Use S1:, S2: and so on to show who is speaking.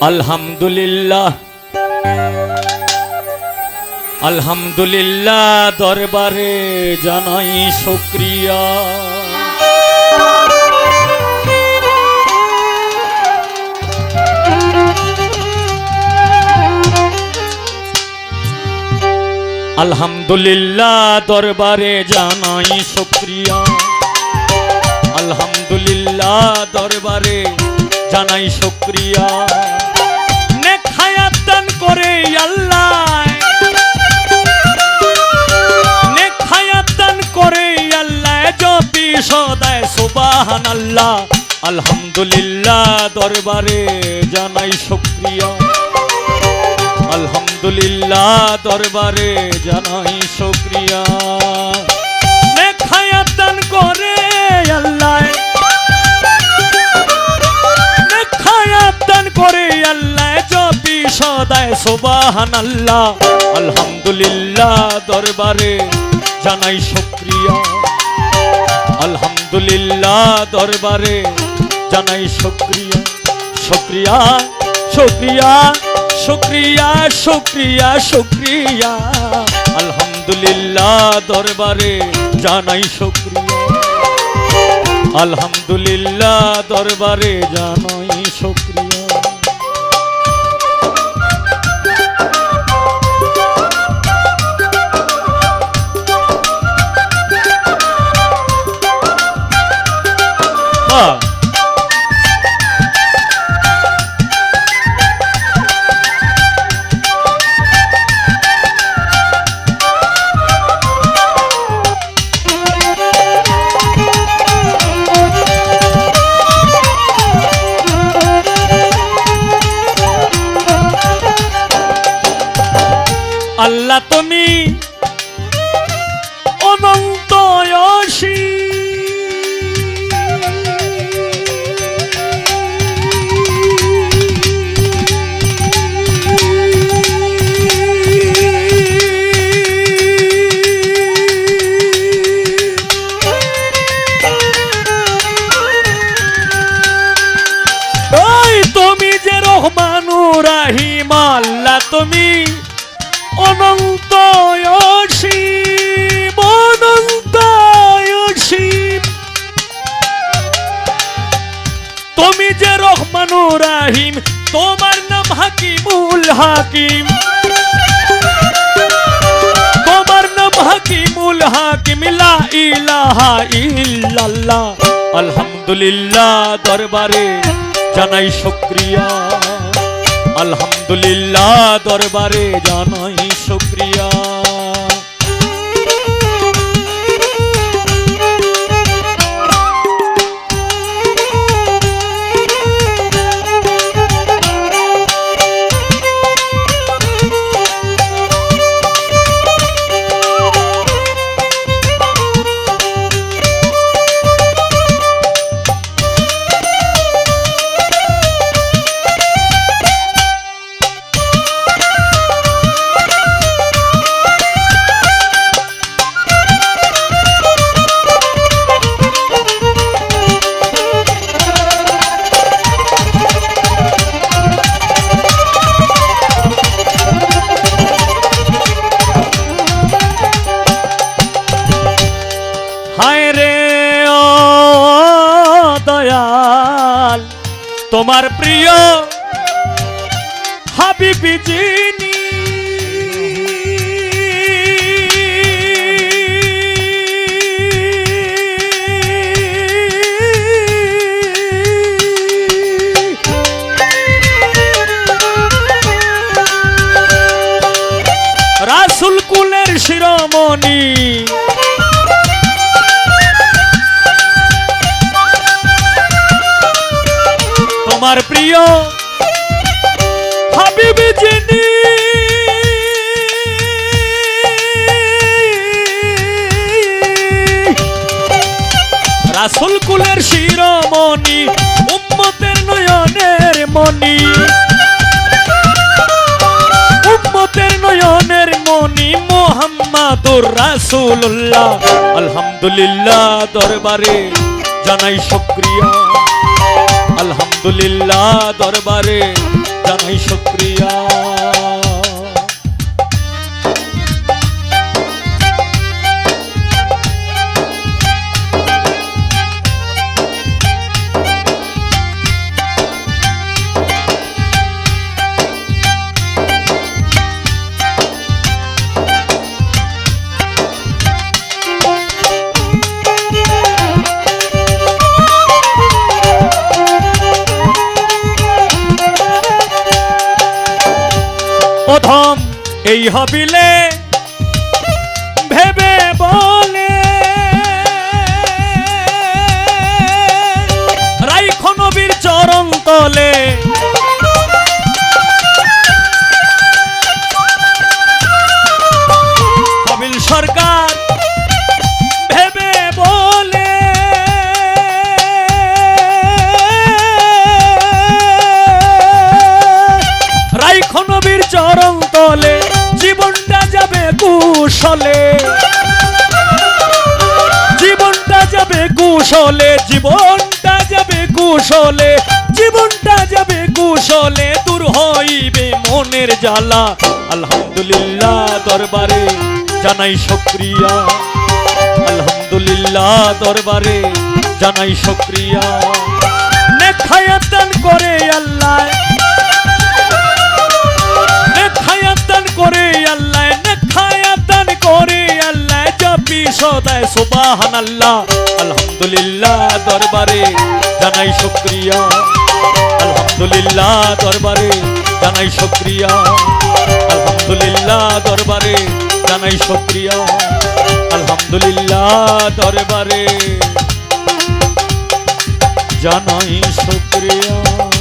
S1: আলহামদুলিল্লাহ। আলহামদুলিল্লাহ দরবারে জানাই শুক্রিয়া। আলহামদুলিল্লাহ দরবারে জানাই শুক্রিয়া। আলহামদুলিল্লাহ দরবারে জানাই শুক্রিয়া। করে আল্লাহ। করে আল্লাহ জপি সদায় সুবাহান আল্লাহ আলহামদুলিল্লাহ দরবারে জানাই শুক্রিয়া। আলহামদুলিল্লাহ দরবারে জানাই শুক্রিয়া। সদায় সুবাহান আল্লাহ আলহামদুলিল্লাহ দরবারে জানাই শুক্রিয়া। আলহামদুলিল্লাহ দরবারে জানাই শুক্রিয়া। শুক্রিয়া শুক্রিয়া শুক্রিয়া শুক্রিয়া শুক্রিয়া। আলহামদুলিল্লাহ দরবারে জানাই শুক্রিয়া। আলহামদুলিল্লাহ দরবারে জানাই শুক্রিয়া। আল্লাহ তুমি অনন্ত তুমি যে রহমানুর রাহিম আল্লাহ তুমি তুমি যে রহমানুর রাহিম, তোমার নাম হাকিমুল হাকিম। তোমার নাম হাকিমুল হাকিম আলহামদুলিল্লাহ দরবারে জানাই শুক্রিয়া। আলহামদুলিল্লাহ দরবারে জানাই শুক্রিয়া। তোমার প্রিয় হাবিবি যিনি। রাসুল কুলের শিরোমণি। তোমার প্রিয় হাবিবি যিনি। রাসুল কুলের শিরোমণি, উম্মতের নয়নের মণি। উম্মতের নয়নের মণি মোহাম্মদুর রাসূলুল্লাহ। আলহামদুলিল্লাহ দরবারে জানাই শুকরিয়া। আলহামদুলিল্লাহ দরবারে জানাই শুক্রিয়া। অধম এই হবিলে কুশলে। জীবনটা যাবে কুশলে, জীবনটা যাবে কুশলে, জীবনটা যাবে কুশলে, দূর হইবে মনের জ্বালা। আলহামদুলিল্লাহ দরবারে জানাই শুক্রিয়া। আলহামদুলিল্লাহ দরবারে জানাই শুক্রিয়া। নেখায়াতান করে আল্লাহ। সদায় সুবাহান আলহামদুলিল্লাহ দরবারে জানাই শুক্রিয়া। আলহামদুলিল্লাহ দরবারে জানাই শুক্রিয়া। আলহামদুলিল্লাহ দরবারে জানাই শুক্রিয়া। আলহামদুলিল্লাহ দরবারে জানাই শুক্রিয়া।